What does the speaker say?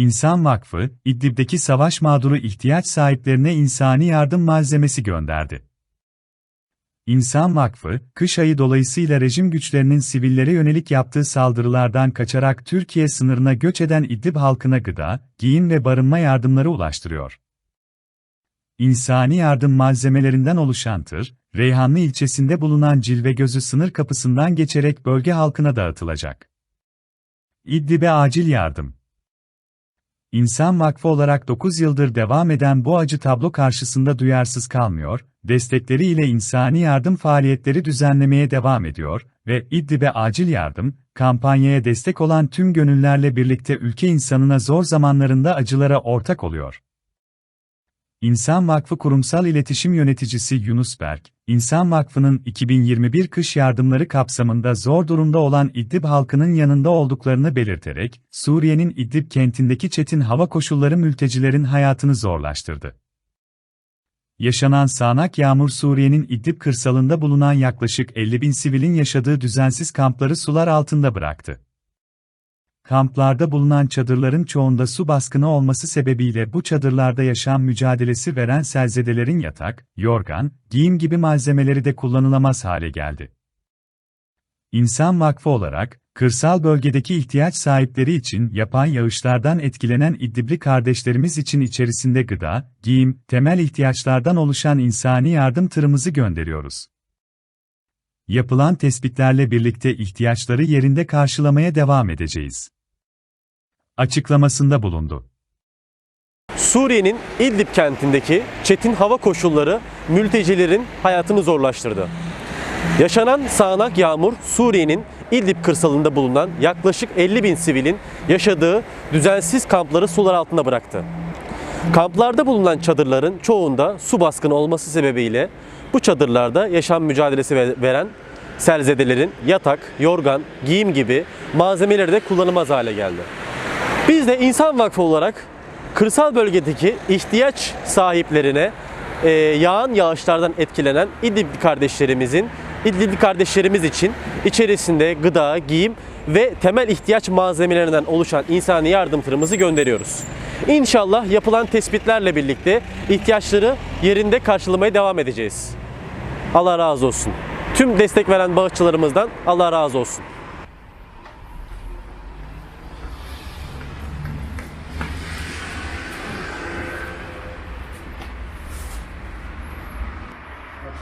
İnsan Vakfı, İdlib'deki savaş mağduru ihtiyaç sahiplerine insani yardım malzemesi gönderdi. İnsan Vakfı, kış ayı dolayısıyla rejim güçlerinin sivillere yönelik yaptığı saldırılardan kaçarak Türkiye sınırına göç eden İdlib halkına gıda, giyim ve barınma yardımları ulaştırıyor. İnsani yardım malzemelerinden oluşan tır, Reyhanlı ilçesinde bulunan Cilvegözü sınır kapısından geçerek bölge halkına dağıtılacak. İdlib'e acil yardım. İnsan Vakfı olarak 9 yıldır devam eden bu acı tablo karşısında duyarsız kalmıyor, destekleriyle insani yardım faaliyetleri düzenlemeye devam ediyor ve İdlib'e acil yardım, kampanyaya destek olan tüm gönüllerle birlikte ülke insanına zor zamanlarında acılara ortak oluyor. İnsan Vakfı Kurumsal İletişim Yöneticisi Yunus Berk, İnsan Vakfı'nın 2021 kış yardımları kapsamında zor durumda olan İdlib halkının yanında olduklarını belirterek, Suriye'nin İdlib kentindeki çetin hava koşulları mültecilerin hayatını zorlaştırdı. Yaşanan sağanak yağmur Suriye'nin İdlib kırsalında bulunan yaklaşık 50 bin sivilin yaşadığı düzensiz kampları sular altında bıraktı. Kamplarda bulunan çadırların çoğunda su baskını olması sebebiyle bu çadırlarda yaşam mücadelesi veren selzedelerin yatak, yorgan, giyim gibi malzemeleri de kullanılamaz hale geldi. İnsan Vakfı olarak, kırsal bölgedeki ihtiyaç sahipleri için yapan yağışlardan etkilenen İdlibli kardeşlerimiz için içerisinde gıda, giyim, temel ihtiyaçlardan oluşan insani yardım tırımızı gönderiyoruz. Yapılan tespitlerle birlikte ihtiyaçları yerinde karşılamaya devam edeceğiz. Açıklamasında bulundu. Suriye'nin İdlib kentindeki çetin hava koşulları mültecilerin hayatını zorlaştırdı. Yaşanan sağanak yağmur Suriye'nin İdlib kırsalında bulunan yaklaşık 50 bin sivilin yaşadığı düzensiz kampları sular altında bıraktı. Kamplarda bulunan çadırların çoğunda su baskını olması sebebiyle bu çadırlarda yaşam mücadelesi ve- veren serzedelerin yatak, yorgan, giyim gibi malzemeleri de kullanılmaz hale geldi. Biz de İnsan Vakfı olarak kırsal bölgedeki ihtiyaç sahiplerine e, yağan yağışlardan etkilenen İdlibli kardeşlerimizin İdlibli kardeşlerimiz için içerisinde gıda, giyim ve temel ihtiyaç malzemelerinden oluşan insani yardım tırımızı gönderiyoruz. İnşallah yapılan tespitlerle birlikte ihtiyaçları yerinde karşılamaya devam edeceğiz. Allah razı olsun. Tüm destek veren bağışçılarımızdan Allah razı olsun.